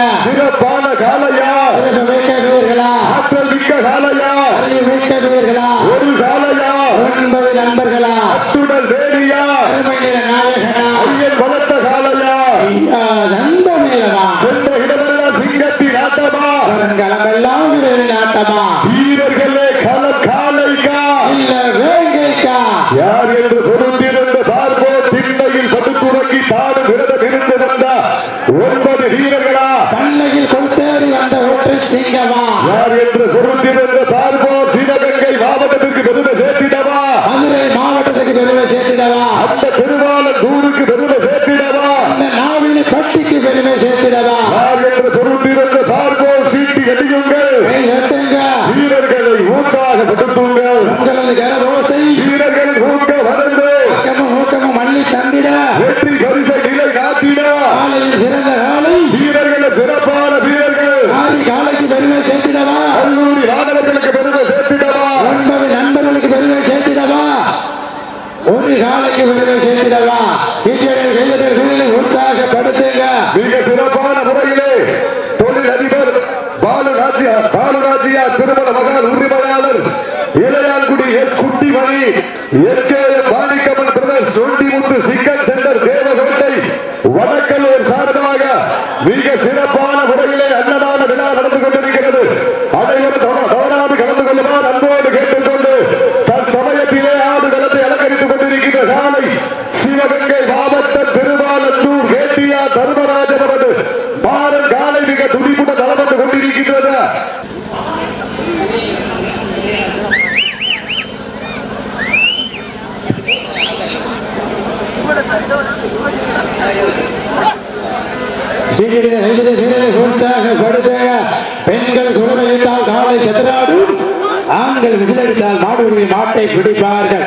வீரர்கள் சிறப்பான காலையா சிறப்பு மிக்க வீரர்களா ஆற்றல் மிக்க காலையா அறிவு மிக்க வீரர்களா ஒரு காலையா ஒன்பது நண்பர்களா அத்துடல் வேலியா அருமை நிற நாயகனா ஐயன் வளர்த்த காலையா ஐயா நண்ப மேலவா சென்ற இடமெல்லாம் சிங்கத்தின் ஆட்டமா களமெல்லாம் வீரரின் ஆட்டமா வீரர்களே கல காலைக்கா இல்ல வேங்கைக்கா யார் என்று பொருந்திருந்த பார்ப்போ திண்ணையில் படுத்துறக்கி தாடு விரதம் இருந்து வந்த ஒன்பது வீரர்களா பண்ணையில் கொத்தேறி வந்த ஒற்றை சிங்கமா யார் என்று பொருந்திருந்த பார்ப்போ சிவகங்கை மாவட்டத்திற்கு பெருமை சேர்த்திடவா மதுரை மாவட்டத்துக்கு பெருமை சேர்த்திடவா அந்த திருவாளர் தூருக்கு பெருமை சேர்த்திடவா அந்த நாவினி பட்டிக்கு பெருமை சேர்த்திடவா யார் என்று பொருந்திருந்த பார்ப்போ சீட்டி கட்டியுங்கள் கை தட்டுங்க வீரர்களை ஊக்கப்படுத்துங்கள் உங்களது கரதோசை வீரர்கள் ஊக்க வளர்ந்து ஊக்கமும் ஊக்கமும் மல்லி தந்திட வெற்றி பரிசை நிலை காட்டிட காலையில் சிறந்த காலை வீரர்கள் சிறப்பான வீரர்கள் ஆதி காலைக்கு பெருமை சேர்த்திடவா கல்லூரி மாணவர்களுக்கு பெருமை சேர்த்திடவா ஒன்பது நண்பர்களுக்கு பெருமை சேர்த்திடவா ஒரு காலைக்கு பெருமை சேர்த்திடவா சீக்கிரம் கைதட்டல் வீரர்களை உற்சாகப்படுத்துங்க மிக சிறப்பான முறையிலே தொழில் அதிபர் பாலுராஜியா பாலுராஜியா திருமண மகான் உரிமையாளர் Ilayangudi S Kuttimani brothers Sondimuthu chicken centre Devakottai Vadakkallur சார்பாக மிக சிறப்பான முறையிலே அன்னதான விழா நடந்து கொண்டிருக்கிறது. அனைவரும் தவறாது கலந்து கொள்ளுமாறு அன்போடு கேட்டு தற்சமயத்திலே ஆடு களத்தை அலங்கரித்துக் கொண்டிருக்கின்ற காலை சிவகங்கை மாவட்டம் திருவாலத்தூர் கேட்டியா தர்மராஜன் அவரது பாரத் காலை மிக துடிப்புடன் நடந்து கொண்டிருக்கின்றது சீக்கிரம் கைதட்டல் வீரர்களை உற்சாகப்படுத்துங்க பெண்கள் குழந்தையிட்டால் காலை செதறாடும் ஆண்கள் விசிலடித்தால் மாடுபடி மாட்டை பிடிப்பார்கள்.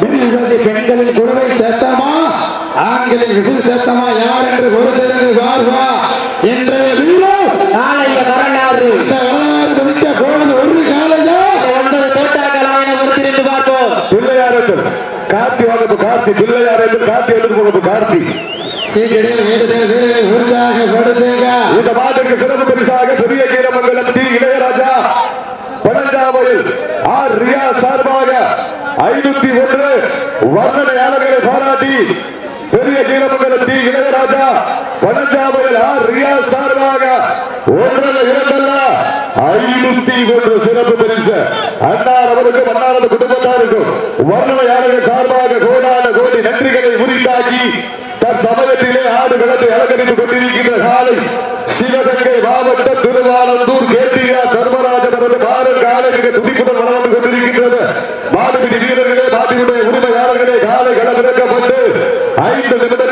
வில்வது பெண்களின் குழுவை சத்தமா? ஆண்களின் விசில் சத்தமா? யார் என்று ஒரு காலையா? இந்த ஒன்பது தோட்டாக்களா என பொறுத்திருந்து பார்ப்போம். பிள்ளையாரத்தில் கார்த்தி வாங்க கார்த்தி பிள்ளையாரத்தில் கார்த்தி எடுத்து போக கார்த்தி. சீக்கிரம் கைதட்டல் வீரர்களை உற்சாகப்படுத்துங்க இந்த மாட்டிற்கு சிறப்பு பரிசாக பெரிய கீரமங்கலம் டி இளையராஜா பழஞ்சாவையில் ஆர் ரியா சார்பாக ஐநூத்தி ஒன்று வர்ணனையாளர்களை பாராட்டி பெரிய கீரமங்கலம் டி இளையராஜா பழஞ்சாவையில் ஆர் ரியா சார்பாக ஒன்றல்ல இரண்டல்ல ஐநூத்தி ஒன்று சிறப்பு பரிசு அன்னார் அவருக்கும் அன்னாரது குடும்பத்தாருக்கும் வர்ணனையாளர்கள் சார்பாக கோடான கோடி நன்றிகளை உரித்தாக்கி தற்சமயத்திலே ஆடு களத்தை அலங்கரித்துக் கொண்டிருக்கின்ற காலை சிவகங்கை மாவட்ட திருவானந்தூர் கேட்டியா தர்மராஜன் மாறு துடிப்புடன் வளர்ந்து கொண்டிருக்கின்றது. மாடுபிடி வீரர்களே மாட்டினுடைய உரிமையாளர்களே காலை கடமிறக்கப்பட்டு ஐந்து நிமிடங்கள்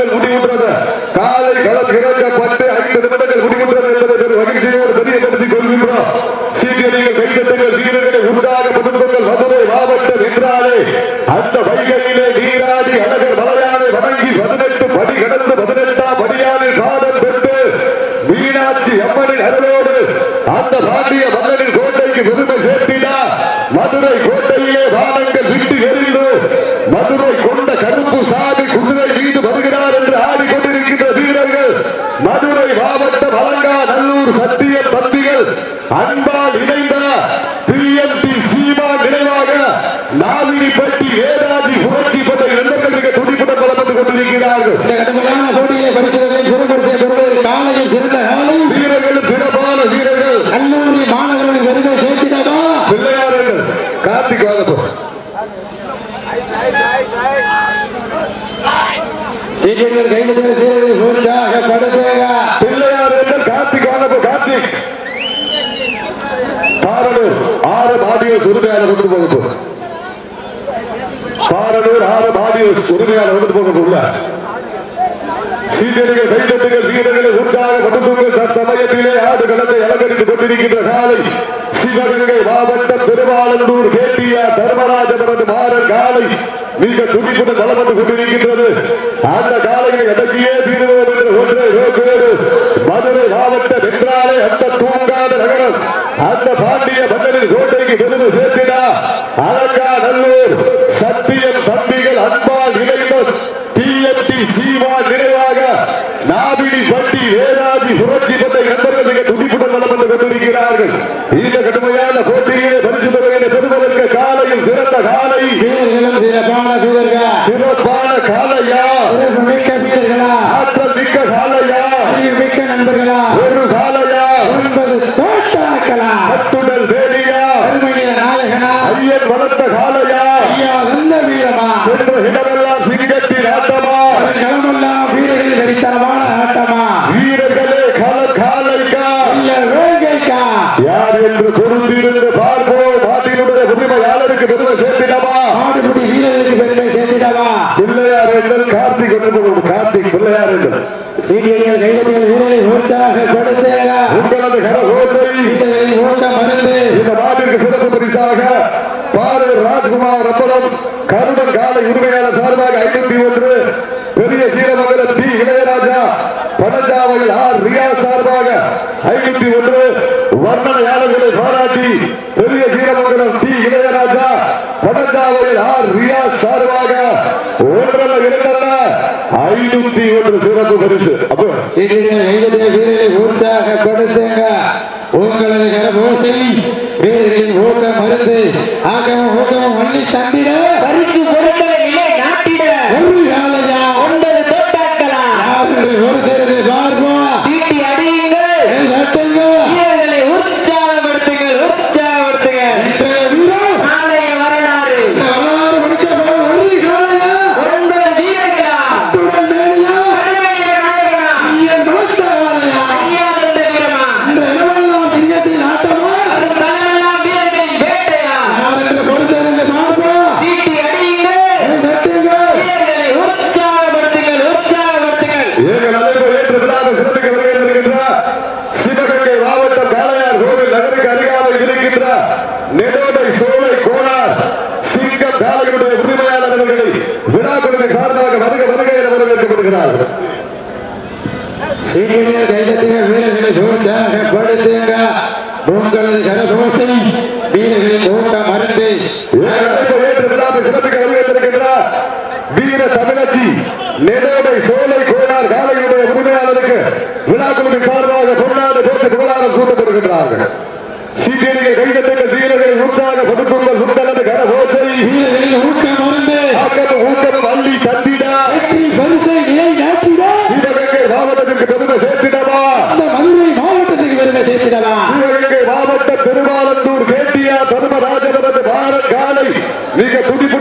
மதுரை கோட்டையிலே வானங்கள் விட்டு எரிந்து மதுரை கொண்ட கருப்பு சாமி குதிரை மீது வருகிறார் என்று ஆடிக்கொண்டிருக்கின்ற வீரர்கள் மதுரை மாவட்டம் அலங்கா நல்லூர் சத்திய தம்பிகள் அன்பால் இணைந்த பிஎம்பி சீமா நினைவாக நாவினிப்பட்டி வேதாதி புரட்சி பட்ட எண்ணங்கள் மிக துடிப்புடன் வளர்ந்து கொண்டிருக்கிறார்கள் இந்த கடுமையான போட்டியை பரிசுகளை சிறப்படுத்திய பெறுவது காலையில் சிறந்த காலை வீரர்கள் சிறப்பான வீரர்கள் கல்லூரி மாணவர்களின் பெருமை சேர்த்திடவா பிள்ளையார்கள் கார்த்திக் வாங்கப்போ சீக்கிரம் கைதட்டல் வீரர்களை உற்சாகப்படுத்துங்க பிள்ளையார்கள் கார்த்திக் வாங்கப்போ கார்த்திக். பாரனூர் ஆறு மாடியோ உரிமையாளர் வந்து போகப்போ பாரனூர் ஆறு மாடியோ உரிமையாளர் வந்து போகப்போ சீனியர்கள் கைதட்டுகள் வீரர்களை உற்சாகப்படுத்துங்கள் தற்சமயத்திலே ஆடு களத்தை அலங்கரித்துக் கொண்டிருக்கின்ற காலை சிவகங்கை மாவட்டம் திருவாலந்தூர் கேட்டியா தர்மராஜன் அவரது மாறன் காலை மிக துடிப்புடன் வளம் வந்து கொண்டிருக்கின்றது. அந்த காலையை எதற்கே தீர்வோம் என்று ஒன்றை நோக்கோடு மதுரை மாவட்ட வென்றாலே அந்த தூங்காத நகரம். அந்த பாண்டிய மன்னரின் கோட்டைக்கு பெருமை சேர்த்தினா அலங்கா நல்லூர் வேதாதி புரட்சி பெற்ற நண்பர்கள் மிக துடிப்புடன் வளம் வந்து கொண்டிருக்கிறார்கள் இந்த கடுமையான போட்டியிலே பரிசு தொகையினை பெறுவதற்கு காலையில் சிறந்த காலை வீரர்களும் சிறப்பான வீரர்கள் சிறப்பான காலையா சிறப்பு மிக்க வீரர்களா ஆற்றல் மிக்க காலையா அறிவு மிக்க நண்பர்களா ஒரு காலையா ஒன்பது தோட்டாக்களா அத்துடல் வேலியா அருமையில நாயகனா ஐயன் வளர்த்த காலையா ஐயா வந்த வீரமா சென்ற இடமெல்லாம் சிங்கத்தின் ஆட்டமா களமெல்லாம் வீரர்கள் வெறித்தனமான ஆட்டமா வீரர்களே கால காலைக்கா இல்ல வேங்கைக்கா யார் என்று பொருந்திருந்து பார்ப்போம் நாட்டினுடைய உரிமையாளருக்கு பெருமை சேர்த்திடவா ஆடுபுடி வீரர்களுக்கு பெருமை சேர்த்திடவா பிள்ளையார் என்றல் கார்த்திக் என்று கார்த்திக் பிள்ளையார் என்றல் வீரர்களை உற்சாகப்படுத்துக உங்களது கரகோசை மருந்து. இந்த நாட்டிற்கு சிறப்பு பரிசாக பாரூர் ராஜ்குமார் அப்பளம் கருடன் காலை உரிமையாளர் சார்பாக ஐநூத்தி ஒன்று பெரிய கீரமங்கலம் டி இளையராஜா பனஞ்சாவையில் ஆர் ரியா சார்பாக ஐநூத்தி ஒன்று வர்ணனையாளர்களை பாராட்டி பெரிய கீரமங்கலம் டி இளையராஜா பனஞ்சாவையில் ஆர் ரியா சார்பாக ஒன்றல்ல இரண்டல்ல ஐநூத்தி ஒன்று சிறப்பு பரிசு அப்போ உற்சாகப்படுத்துங்க உங்களது கரபோசை வீரர்களின் ஓட்டம் மருந்து ஆகமும் ஊக்கமும் வள்ளி தந்திட. பரிசு பொருட்களை நிலை நாட்டிட. ஒரு காலையா ஒன்பது தோட்டாக்களா? யாரு ஒரு சேர்ந்து பார்ப்போம் தீட்டி அடியுங்கள் ஏய், சட்டுங்க. வீரர்களை உற்சாகப்படுத்துங்கள் உற்சாகப்படுத்துங்கள் இன்றைய வீரர் நாளைய வரலாறு வரலாறு படித்த ஒரு காலையா ஒன்பது வீரர்களா அத்துடன் மேலையா அருமையில நாயகனா ஐயன் வளர்த்த காலையா ஐயா தந்த வீரமா இந்த இடமெல்லாம் சிங்கத்தின் ஆட்டமா வரும் களமெல்லாம் வீரர்களின் வேட்டையா யார் என்று பொறுத்திருந்து பார்ப்போம் தீட்டி அடியுங்கள் ஏய், சட்டுங்க. வீரர்களை உற்சாகப்படுத்துங்கள் உற்சாகப்படுத்துங்கள் எங்கள் அழைப்பு ஏற்று விழாவை சிறப்பிக்க வருகின்ற சிவகங்கை மாவட்டம் காளையார் கோவில் நகருக்கு அருகாமையில் இருக்கின்ற நெடோடை சோலை கோனார் சிங்கம் காளைகளுடைய உரிமையாளர் அவர்களை விழா குழுவை சார்பாக வருக வருக என வரவேற்கப்படுகிறார்கள். சீனியர் கைதட்டிய வீரர்களை உற்சாகப்படுத்துங்க உங்களது கரதோசை வீரர்களின் ஓட்டம் மருந்து சிறப்பிக்க வருகின்ற வீர தமிழச்சி நெடோடை சோலை கோனார் காளைகளுடைய உரிமையாளருக்கு சார்பாக பொன்னாடு போட்டு புகழாரம் சூட்டப்படுகின்றார்கள் சீக்கிரங்கள் கைதட்டுங்கள் வீரர்களை உற்சாகப்படுத்துங்கள் உங்களது கரகோசை வீரர்களின் ஊக்கம் மருந்து ஆக்கமும் ஊக்கமும் அள்ளி தந்திடா வெற்றி பரிசை நிலை நாட்டிட சிவகங்கை மாவட்டத்திற்கு பெருமை சேர்த்திடவா? மதுரை மாவட்டத்துக்கு பெருமை சேர்த்திடலாம் சிவகங்கை மாவட்ட பெருமாளத்தூர் கேட்டியா தர்மராஜபுரத்து பாரத் காலை மிக துடிப்புடன்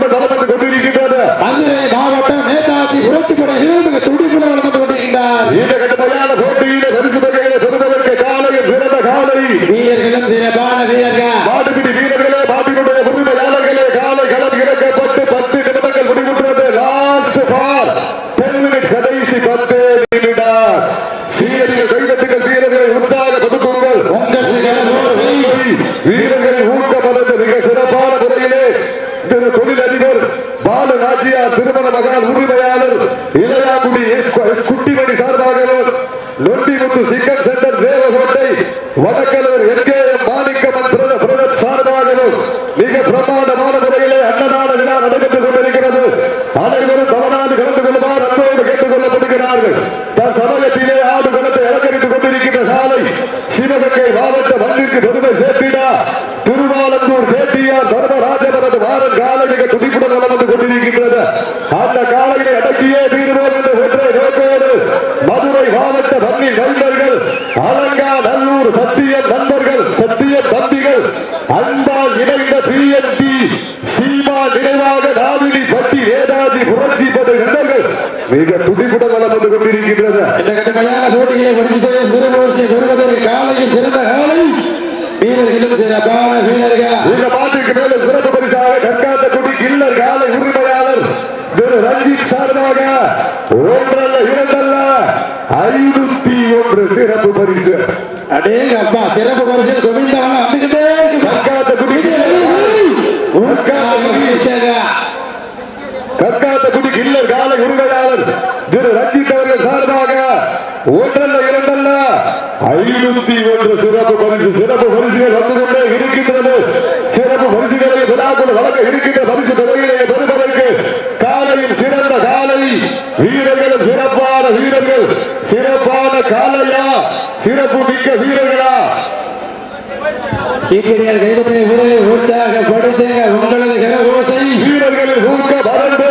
Good. கொண்டிருக்கின்றது இந்த கடுமையான போட்டிகளை முடித்து திருமூர்த்தி பெறுவதற்கு காலையில் சிறந்த காலை வீரர்களும் சிறப்பான வீரர்கள். இந்த பாட்டுக்கு மேல சிறப்பு பரிசாக கற்காத்த குடி கில்லர் காலை உரிமையாளர் திரு ரஞ்சித் சார்பாக ஒன்றல்ல இரண்டல்ல ஐநூத்தி ஒன்று சிறப்பு பரிசு. அடேங்க அப்பா சிறப்பு பரிசில் கோவிந்தவன் வந்துகிட்டே இருக்கு. கற்காத்த குடி உற்சாகப்படுத்துங்க. கற்காத்த குடி கில்லர் காலை உரிமையாளர் திரு ரஞ்சித் பரிசாக ஒன்றல்ல இரண்டல்ல. ஐநூத்தி ஒன்று சிறப்பு பரிசு சிறப்பு பரிசுகள் வந்து கொண்டே இருக்கின்றது. சிறப்பு பரிசுகளை விழாக்கள் வழங்க இருக்கின்ற பரிசு தொகையிலே பெறுவதற்கு காலையில் சிறந்த காலை. வீரர்கள் சிறப்பான வீரர்கள். சிறப்பான காலையா? சிறப்பு மிக்க வீரர்களா? சீக்கிரியர் கைதத்தை உதவி உற்சாகப்படுத்துங்க உங்களது கன ஓசை ஊக்க பரம்பு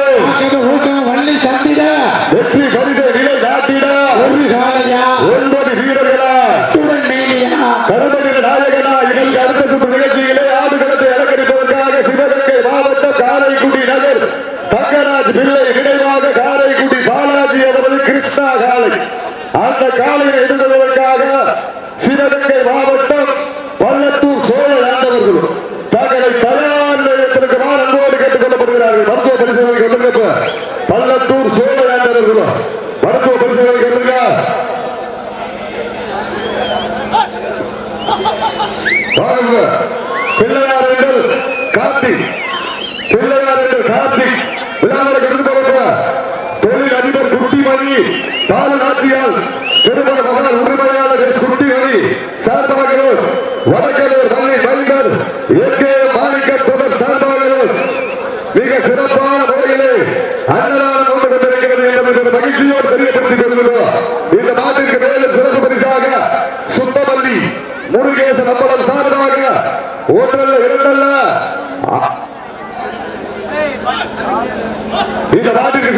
பிள்ளையார்கள் கார்த்திக் பிள்ளையார்கள் கார்த்திக் விழாவில் கலந்து கொள்ளப்பட தொழில் அதிபர் குட்டிமணி தாழ் நாட்டியால் திருமண மகன் உரிமையாளர்கள் சுட்டிமணி சாத்தமகனூர் வடக்கலூர் மண்ணை மைந்தர் இயற்கை ஒன்றல்ல இரண்டல்ல இந்த நாட்டுக்கு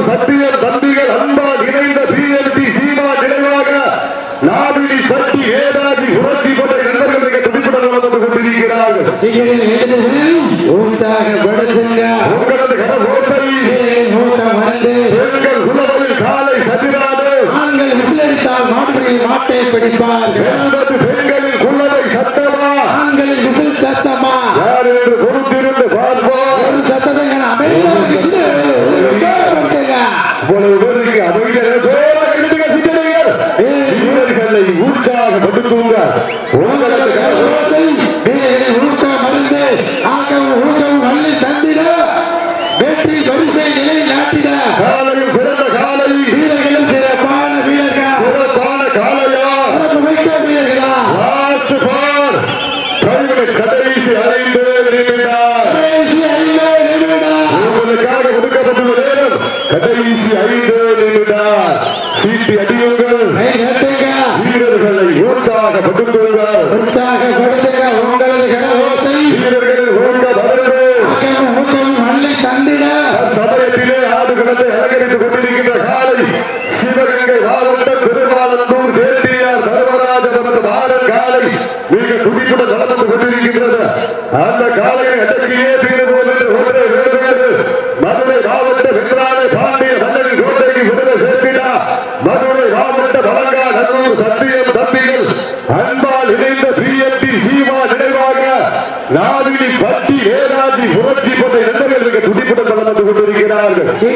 அனைவரும் சத்தியம் தம்பிகள் அன்பால் இணைந்த பிஎன்பி சீமா நினைவாக நாவிடி பட்டி ஏதாதி உணர்ச்சி கொண்ட நண்பர்கள் மிக துடிப்புடன் வந்து கொண்டிருக்கிறார்கள். உற்சாக படுத்துங்க. உங்களது கதவு ஓசை. எங்கள் உணவில் காலை சதிராது. நாங்கள் விசிலடித்தால் மாற்றி மாட்டை பிடிப்பார்கள். বলে ஆனால் சீட்டு அடியுங்கள். வீரர்களை உற்சாகப்படுத்துங்கள். உற்சாகப்படுத்த Así